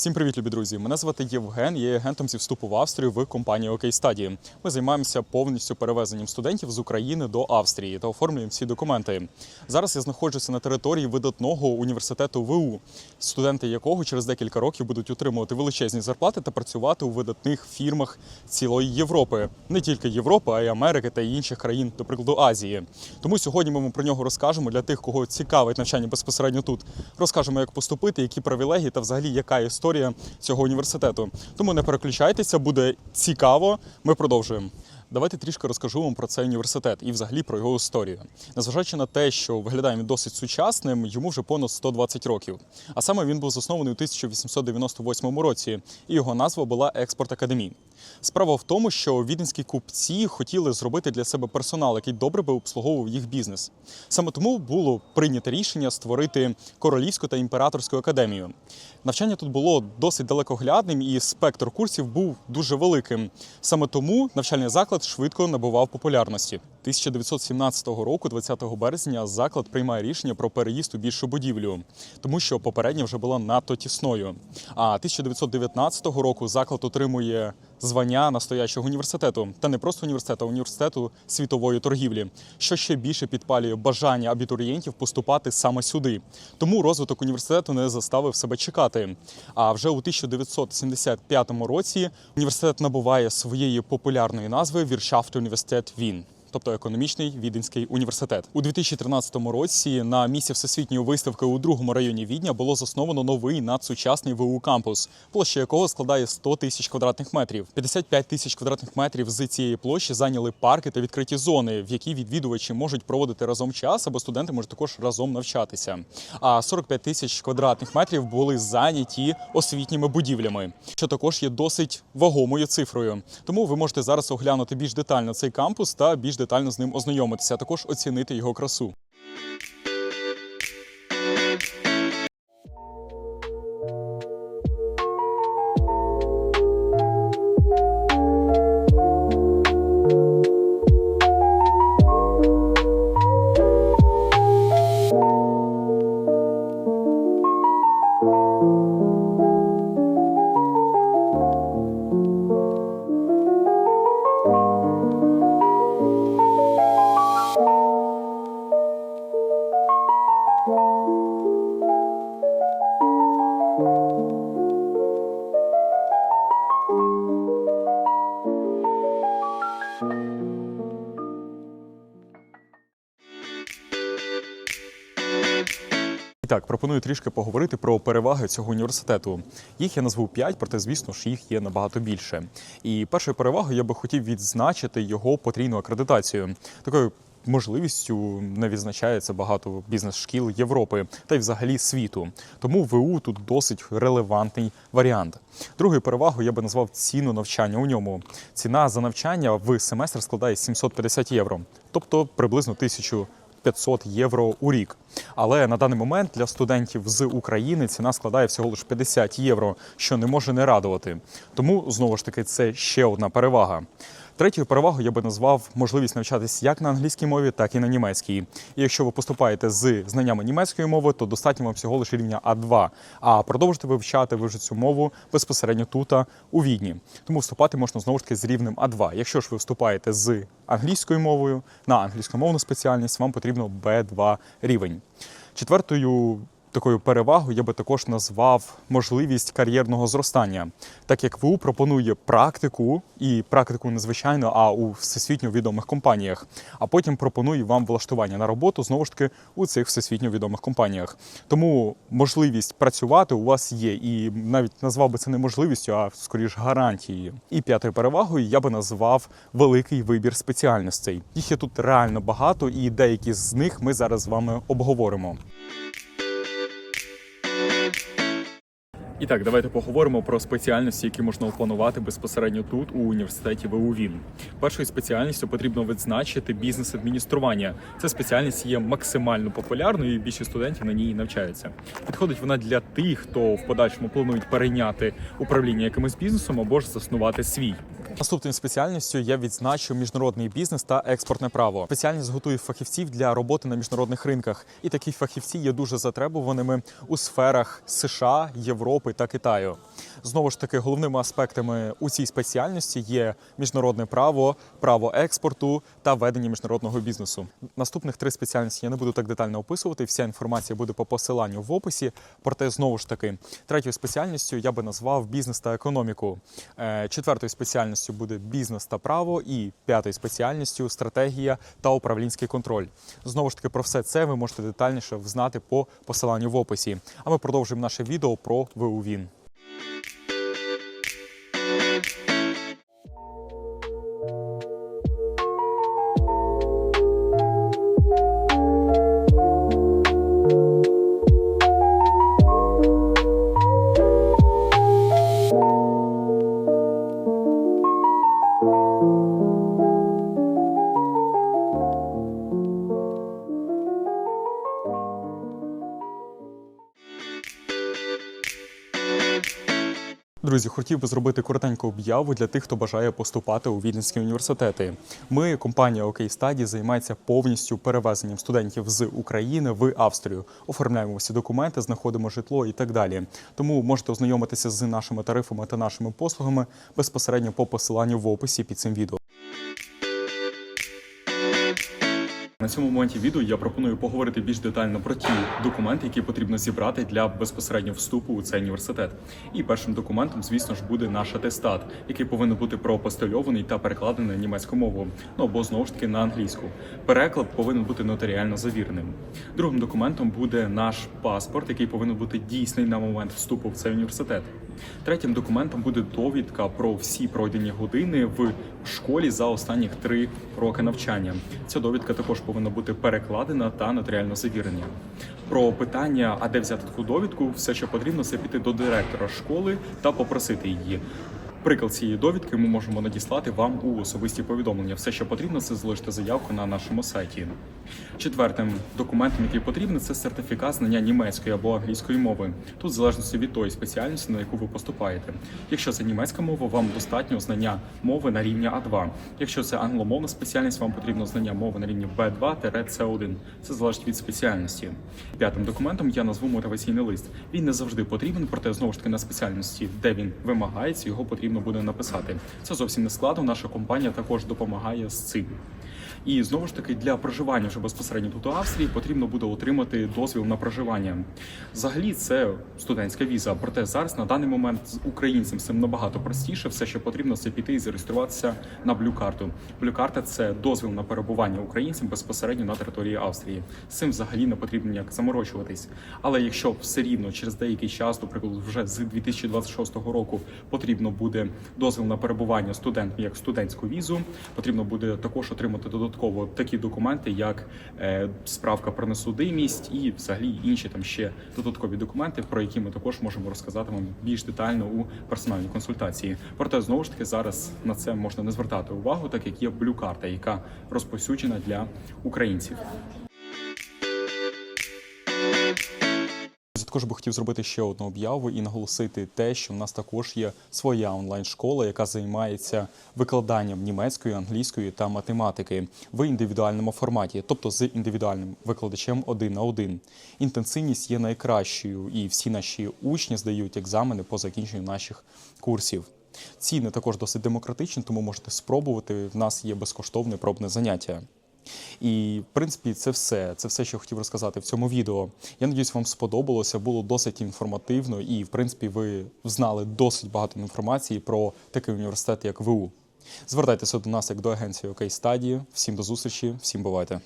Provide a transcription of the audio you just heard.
Всім привіт, любі друзі! Мене звати Євген, я є агентом зі вступу в Австрію в компанії OK Study. Ми займаємося повністю перевезенням студентів з України до Австрії та оформлюємо всі документи. Зараз я знаходжуся на території видатного університету ВУ, студенти якого через декілька років будуть отримувати величезні зарплати та працювати у видатних фірмах цілої Європи, не тільки Європи, а й Америки та інших країн, до прикладу Азії. Тому сьогодні ми вам про нього розкажемо для тих, кого цікавить навчання безпосередньо тут. Розкажемо, як поступити, які привілегії та взагалі яка історія цього університету. Тому не переключайтеся, буде цікаво. Ми продовжуємо. Давайте трішки розкажу вам про цей університет і взагалі про його історію. Незважаючи на те, що виглядає він досить сучасним, йому вже понад 120 років. А саме він був заснований у 1898 році, і його назва була Експорт Академії. Справа в тому, що віденські купці хотіли зробити для себе персонал, який добре би обслуговував їх бізнес. Саме тому було прийнято рішення створити королівську та імператорську академію. Навчання тут було досить далекоглядним, і спектр курсів був дуже великим. Саме тому навчальний заклад швидко набував популярності. 1917 року, 20 березня, заклад приймає рішення про переїзд у більшу будівлю, тому що попередня вже була надто тісною. А 1919 року заклад отримує звання настоящого університету, та не просто університету, а університету світової торгівлі, що ще більше підпалює бажання абітурієнтів поступати саме сюди. Тому розвиток університету не заставив себе чекати. А вже у 1975 році університет набуває своєї популярної назви Віршафт Університет Він тобто економічний віденський університет. У 2013 році на місці всесвітньої виставки у другому районі Відня було засновано новий надсучасний ВУ кампус, площа якого складає 100 тисяч квадратних метрів. 55 тисяч квадратних метрів з цієї площі зайняли парки та відкриті зони, в які відвідувачі можуть проводити разом час, або студенти можуть також разом навчатися. А 45 тисяч квадратних метрів були зайняті освітніми будівлями, що також є досить вагомою цифрою. Тому ви можете зараз оглянути більш детально цей кампус та більш детально з ним ознайомитися, а також оцінити його красу. Так, пропоную трішки поговорити про переваги цього університету. Їх я назву 5, проте, звісно ж, їх є набагато більше. І першою перевагою я би хотів відзначити його потрійну акредитацію. Такою можливістю не відзначається багато бізнес-шкіл Європи та й взагалі світу. Тому ВУ тут досить релевантний варіант. Другою перевагою я би назвав ціну навчання у ньому. Ціна за навчання в семестр складає 750 євро, тобто приблизно тисячу. 500 євро у рік. Але на даний момент для студентів з України ціна складає всього лише 50 євро, що не може не радувати. Тому знову ж таки це ще одна перевага. Третьою перевагою я би назвав можливість навчатися як на англійській мові, так і на німецькій. І якщо ви поступаєте з знаннями німецької мови, то достатньо вам всього лише рівня А2. А продовжити вивчати ви вже цю мову безпосередньо тут, у Відні. Тому вступати можна знову ж таки з рівнем А2. Якщо ж ви вступаєте з англійською мовою на англійськомовну спеціальність, вам потрібно Б2 рівень. Четвертою такою перевагою я би також назвав можливість кар'єрного зростання, так як ВУ пропонує практику і практику незвичайно, а у всесвітньо відомих компаніях. А потім пропонує вам влаштування на роботу знову ж таки у цих всесвітньо відомих компаніях. Тому можливість працювати у вас є, і навіть назвав би це не можливістю, а скоріш гарантією. І п'ятою перевагою я би назвав великий вибір спеціальностей. Їх є тут реально багато, і деякі з них ми зараз з вами обговоримо. І так, давайте поговоримо про спеціальності, які можна опанувати безпосередньо тут, у університеті ВУ Він. Першою спеціальністю потрібно відзначити бізнес-адміністрування. Ця спеціальність є максимально популярною, і більшість студентів на ній навчаються. Підходить вона для тих, хто в подальшому планують перейняти управління якимось бізнесом або ж заснувати свій. Роки. Наступною спеціальністю я відзначу міжнародний бізнес та експортне право. Спеціальність готує фахівців для роботи на міжнародних ринках, і такі фахівці є дуже затребуваними у сферах США, Європи та Китаю. Знову ж таки, головними аспектами у цій спеціальності є міжнародне право, право експорту та ведення міжнародного бізнесу. Наступних три спеціальності я не буду так детально описувати. Вся інформація буде по посиланню в описі. Проте знову ж таки, третьою спеціальністю я би назвав бізнес та економіку. Е, Четвертою спеціальністю буде бізнес та право, і п'ятою спеціальністю стратегія та управлінський контроль. Знову ж таки, про все це ви можете детальніше взнати по посиланню в описі. А ми продовжуємо наше відео про ВУВІН. Друзі, хотів би зробити коротеньку об'яву для тих, хто бажає поступати у віденські університети. Ми, компанія OK Study, займається повністю перевезенням студентів з України в Австрію. Оформляємо всі документи, знаходимо житло і так далі. Тому можете ознайомитися з нашими тарифами та нашими послугами безпосередньо по посиланню в описі під цим відео. На цьому моменті відео я пропоную поговорити більш детально про ті документи, які потрібно зібрати для безпосереднього вступу у цей університет. І першим документом, звісно ж, буде наш атестат, який повинен бути проапостильований та перекладений на німецьку мову, ну або знову ж таки на англійську. Переклад повинен бути нотаріально завіреним. Другим документом буде наш паспорт, який повинен бути дійсний на момент вступу в цей університет. Третім документом буде довідка про всі пройдені години в школі за останніх три роки навчання. Ця довідка також повинна бути перекладена та нотаріально завірена. Про питання, а де взяти таку довідку, все, що потрібно, це піти до директора школи та попросити її. Приклад цієї довідки ми можемо надіслати вам у особисті повідомлення. Все, що потрібно, це залишити заявку на нашому сайті. Четвертим документом, який потрібен, це сертифікат знання німецької або англійської мови. Тут в залежності від тої спеціальності, на яку ви поступаєте. Якщо це німецька мова, вам достатньо знання мови на рівні А2. Якщо це англомовна спеціальність, вам потрібно знання мови на рівні B2-C1. Це залежить від спеціальності. П'ятим документом я назву мотиваційний лист. Він не завжди потрібен, проте знову ж таки на спеціальності, де він вимагається, його потрібно буде написати. Це зовсім не складно. Наша компанія також допомагає з цим. І знову ж таки для проживання вже безпосередньо тут у Австрії потрібно буде отримати дозвіл на проживання. Взагалі це студентська віза. Проте зараз на даний момент з українцям цим набагато простіше. Все, що потрібно, це піти і зареєструватися на блю-карту. Блю-карта це дозвіл на перебування українцям безпосередньо на території Австрії. З цим взагалі не потрібно ніяк заморочуватись. Але якщо все рівно через деякий час, наприклад, вже з 2026 року потрібно буде дозвіл на перебування студентам як студентську візу, потрібно буде також отримати додатково такі документи, як е, справка про несудимість і взагалі інші там ще додаткові документи, про які ми також можемо розказати вам більш детально у персональній консультації. Проте знову ж таки зараз на це можна не звертати увагу, так як є блю-карта, яка розповсюджена для українців. Також би хотів зробити ще одну об'яву і наголосити те, що в нас також є своя онлайн-школа, яка займається викладанням німецької, англійської та математики в індивідуальному форматі, тобто з індивідуальним викладачем один на один. Інтенсивність є найкращою, і всі наші учні здають екзамени по закінченню наших курсів. Ціни також досить демократичні, тому можете спробувати. В нас є безкоштовне пробне заняття. І в принципі, це все. Це все, що я хотів розказати в цьому відео. Я надіюсь, вам сподобалося. Було досить інформативно, і в принципі, ви знали досить багато інформації про такий університет, як ВУ. Звертайтеся до нас як до агенції OK Study. Всім до зустрічі, всім бувайте.